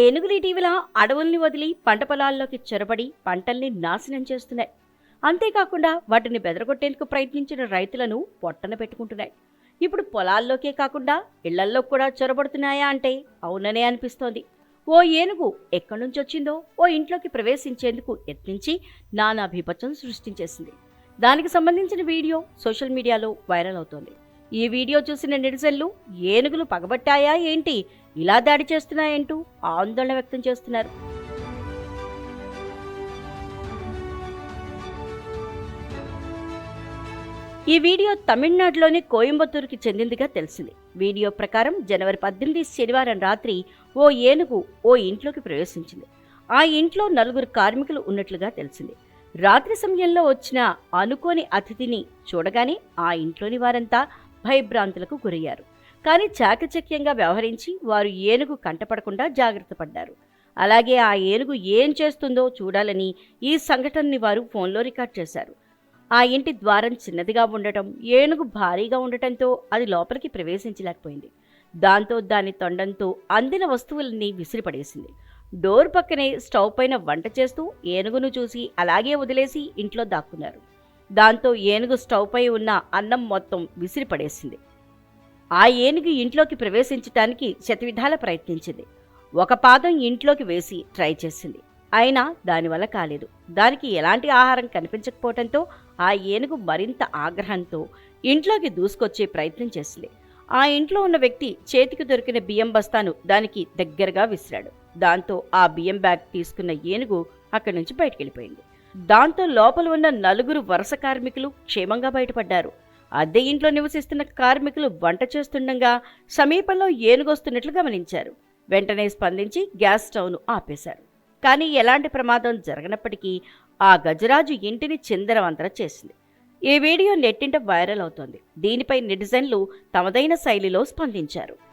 ఏనుగులు ఇటీవల అడవుల్ని వదిలి పంట పొలాల్లోకి చొరబడి పంటల్ని నాశనం చేస్తున్నాయి. అంతేకాకుండా వాటిని బెదరగొట్టేందుకు ప్రయత్నించిన రైతులను పొట్టన పెట్టుకుంటున్నాయి. ఇప్పుడు పొలాల్లోకే కాకుండా ఇళ్ళల్లో కూడా చొరబడుతున్నాయా అంటే అవుననే అనిపిస్తోంది. ఓ ఏనుగు ఎక్కడి నుంచి వచ్చిందో ఓ ఇంట్లోకి ప్రవేశించేందుకు యత్నించి నానా బీభత్సం సృష్టించేసింది. దానికి సంబంధించిన వీడియో సోషల్ మీడియాలో వైరల్ అవుతోంది. ఈ వీడియో చూసిన నెటిజన్లు ఏనుగులు పగబట్టాయా ఏంటి? ఇలా దాడి చేస్తున్నాయంటూ ఆందోళన వ్యక్తం చేస్తున్నారు. ఈ వీడియో తమిళనాడులోని కోయంబత్తూరుకి చెందిందిగా తెలిసింది. వీడియో ప్రకారం జనవరి పద్దెనిమిది శనివారం రాత్రి ఓ ఏనుగు ఓ ఇంట్లోకి ప్రవేశించింది. ఆ ఇంట్లో నలుగురు కార్మికులు ఉన్నట్లుగా తెలిసింది. రాత్రి సమయంలో వచ్చిన అనుకోని అతిథిని చూడగానే ఆ ఇంట్లోని వారంతా భయభ్రాంతులకు గురయ్యారు. కానీ చాకచక్యంగా వ్యవహరించి వారు ఏనుగు కంటపడకుండా జాగ్రత్త పడ్డారు. అలాగే ఆ ఏనుగు ఏం చేస్తుందో చూడాలని ఈ సంఘటనని వారు ఫోన్లో రికార్డ్ చేశారు. ఆ ఇంటి ద్వారం చిన్నదిగా ఉండటం ఏనుగు భారీగా ఉండటంతో అది లోపలికి ప్రవేశించలేకపోయింది. దాంతో దాని తొండంతో అందిన వస్తువులన్నీ విసిరిపడేసింది. డోర్ పక్కనే స్టవ్ పైన వంట చేస్తూ ఏనుగును చూసి అలాగే వదిలేసి ఇంట్లో దాక్కున్నారు. దాంతో ఏనుగు స్టవ్ పై ఉన్న అన్నం మొత్తం విసిరిపడేసింది. ఆ ఏనుగు ఇంట్లోకి ప్రవేశించటానికి శతవిధాల ప్రయత్నించింది. ఒక పాదం ఇంట్లోకి వేసి ట్రై చేసింది. అయినా దానివల్ల కాలేదు. దానికి ఎలాంటి ఆహారం కనిపించకపోవడంతో ఆ ఏనుగు మరింత ఆగ్రహంతో ఇంట్లోకి దూసుకొచ్చే ప్రయత్నం చేసింది. ఆ ఇంట్లో ఉన్న వ్యక్తి చేతికి దొరికిన బియ్యం బస్తాను దానికి దగ్గరగా విసిరాడు. దాంతో ఆ బియ్యం బ్యాగ్ తీసుకున్న ఏనుగు అక్కడి నుంచి బయటికి వెళ్ళిపోయింది దాంతో లోపల ఉన్న నలుగురు వరుస కార్మికులు క్షేమంగా బయటపడ్డారు. అద్దె ఇంట్లో నివసిస్తున్న కార్మికులు వంట చేస్తుండగా సమీపంలో ఏనుగొస్తున్నట్లు గమనించారు. వెంటనే స్పందించి గ్యాస్ స్టవ్ను ఆపేశారు. కానీ ఎలాంటి ప్రమాదం జరగనప్పటికీ ఆ గజరాజు ఇంటిని చిందరవంతర చేసింది. ఈ వీడియో నెట్టింట వైరల్ అవుతోంది. దీనిపై నెటిజన్లు తమదైన శైలిలో స్పందించారు.